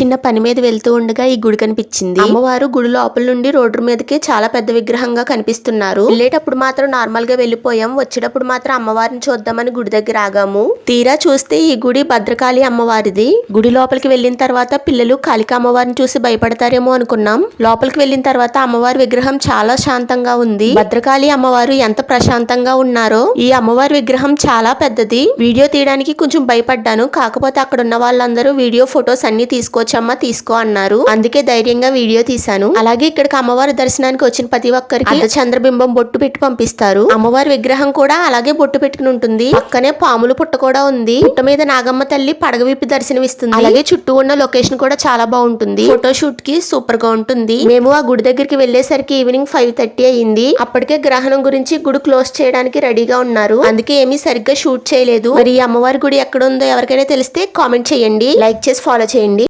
చిన్న పని మీద వెళ్తూ ఉండగా ఈ గుడి కనిపించింది. అమ్మవారు గుడి లోపల నుండి రోడ్డు మీదకి చాలా పెద్ద విగ్రహంగా కనిపిస్తున్నారు. వెళ్ళేటప్పుడు మాత్రం నార్మల్గా వెళ్ళిపోయాం. వచ్చేటప్పుడు మాత్రం అమ్మవారిని చూద్దామని గుడి దగ్గర ఆగాము. తీరా చూస్తే ఈ గుడి భద్రకాళి అమ్మవారిది. గుడి లోపలికి వెళ్ళిన తర్వాత పిల్లలు కాళిక అమ్మవారిని చూసి భయపడతారేమో అనుకున్నాం. లోపలికి వెళ్ళిన తర్వాత అమ్మవారి విగ్రహం చాలా శాంతంగా ఉంది. భద్రకాళి అమ్మవారు ఎంత ప్రశాంతంగా ఉన్నారో. ఈ అమ్మవారి విగ్రహం చాలా పెద్దది. వీడియో తీయడానికి కొంచెం భయపడ్డాను. కాకపోతే అక్కడ ఉన్న వాళ్ళందరూ వీడియో ఫొటోస్ అన్ని తీసుకోవచ్చమ్మా తీసుకో అన్నారు. అందుకే ధైర్యంగా వీడియో తీశాను. అలాగే ఇక్కడికి అమ్మవారి దర్శనానికి వచ్చిన ప్రతి ఒక్కరికి చంద్రబింబం బొట్టు పెట్టి పంపిస్తారు. అమ్మవారి విగ్రహం కూడా అలాగే బొట్టు పెట్టుకుని ఉంటుంది. పక్కనే పాములు పుట్ట కూడా ఉంది. పుట్ట మీద నాగమ్మ తల్లి పడగ విప్పి దర్శనమిస్తుంది. అలాగే చుట్టూ ఉన్న లొకేషన్ కూడా చాలా బాగుంటుంది. ఫోటో షూట్కి సూపర్గా ఉంటుంది. మేము ఆ గుడి దగ్గరికి వెళ్ళేసరికి ఈవినింగ్ ఫైవ్ థర్టీ అయ్యింది అప్పటికే గ్రహణం గురించి గుడి క్లోజ్ చేయడానికి రెడీగా ఉన్నారు. అందుకే ఏమీ సరిగ్గా షూట్ చేయలేదు. మరి అమ్మవారి గుడి ఎక్కడ ఉందో ఎవరికైనా తెలిస్తే కామెంట్ చేయండి. లైక్ చేసి ఫాలో చేయండి.